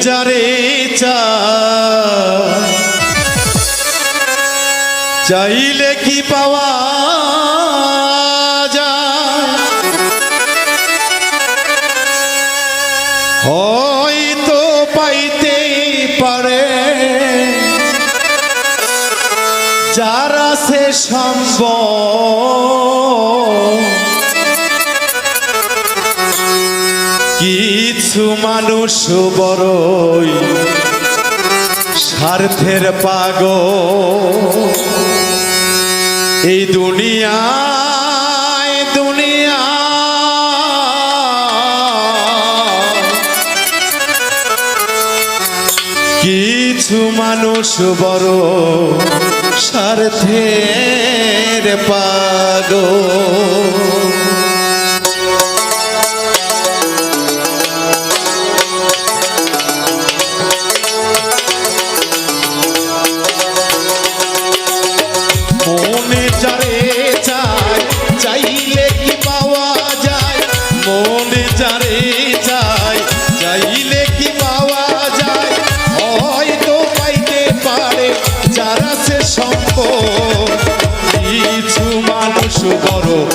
যারে চাইলে কি পাওয়া যায়? হয়তো যারা সে সম্ভব কিছু মানুষ বড়ই স্বার্থের পাগ এই দুনিয়া কিছু মানুষ বড় স্বার্থের পাগ shukoro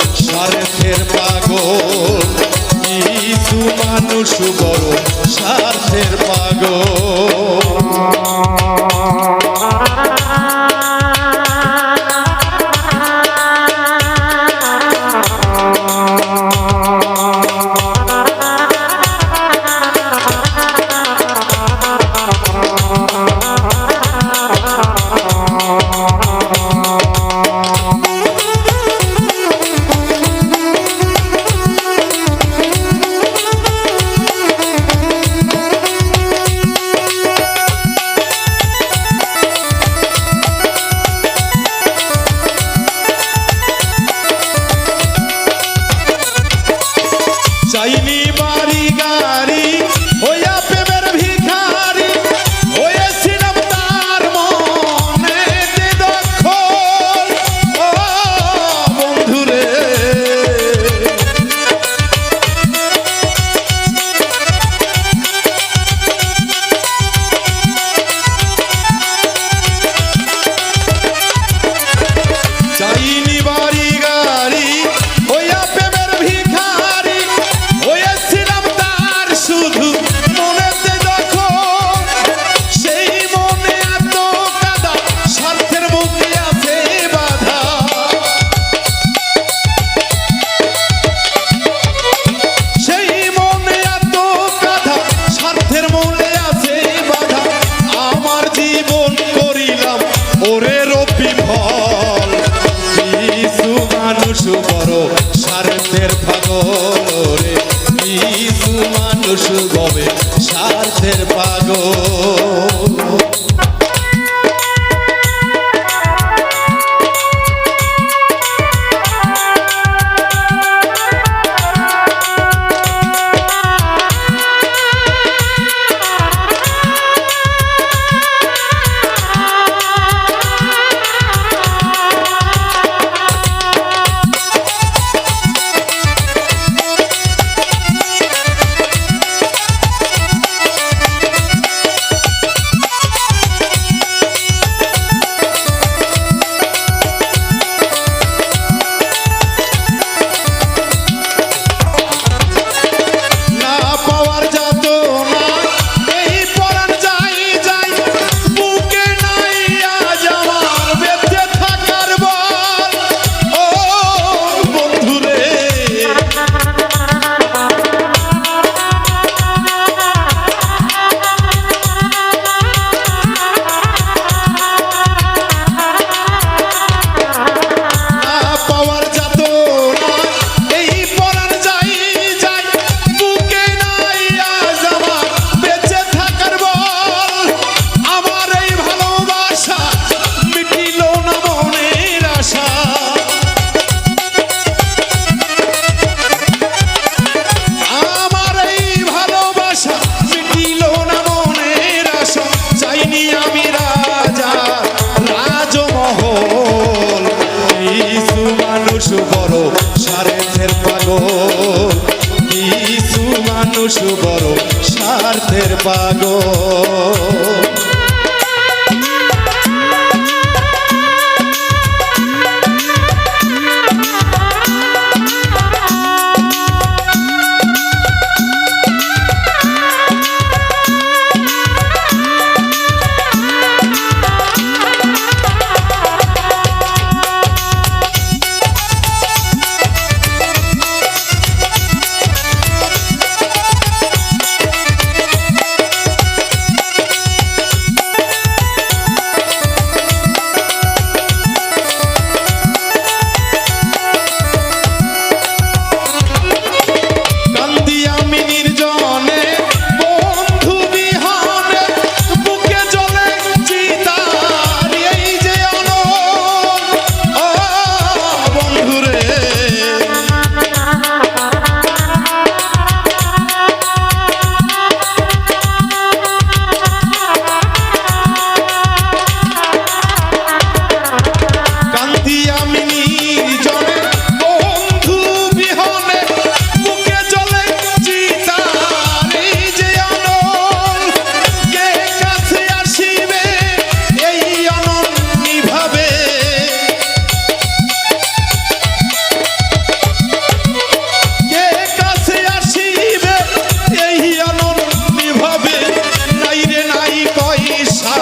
বুকের পাগরে মানুষ গবে স্বার্থের পাগল। সুবর বড় স্বার্থের পাগল।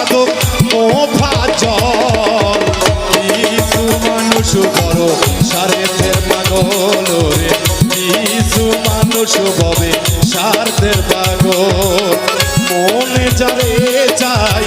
সাধক মোফা জল কিছু মানুষ বড় স্বার্থের পাগল রে। কিছু মানুষ ববে স্বার্থের পাগল। মনে যারে চাই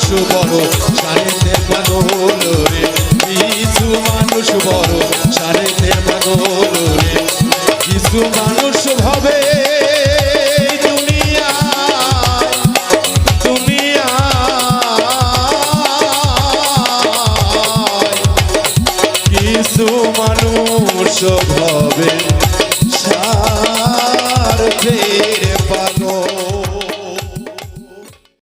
মানুষ বড়, সারেতে পাগল রে। কিছু মানুষ বড়, সারেতে পাগল রে। কিছু মানুষ ভাবে মানুষ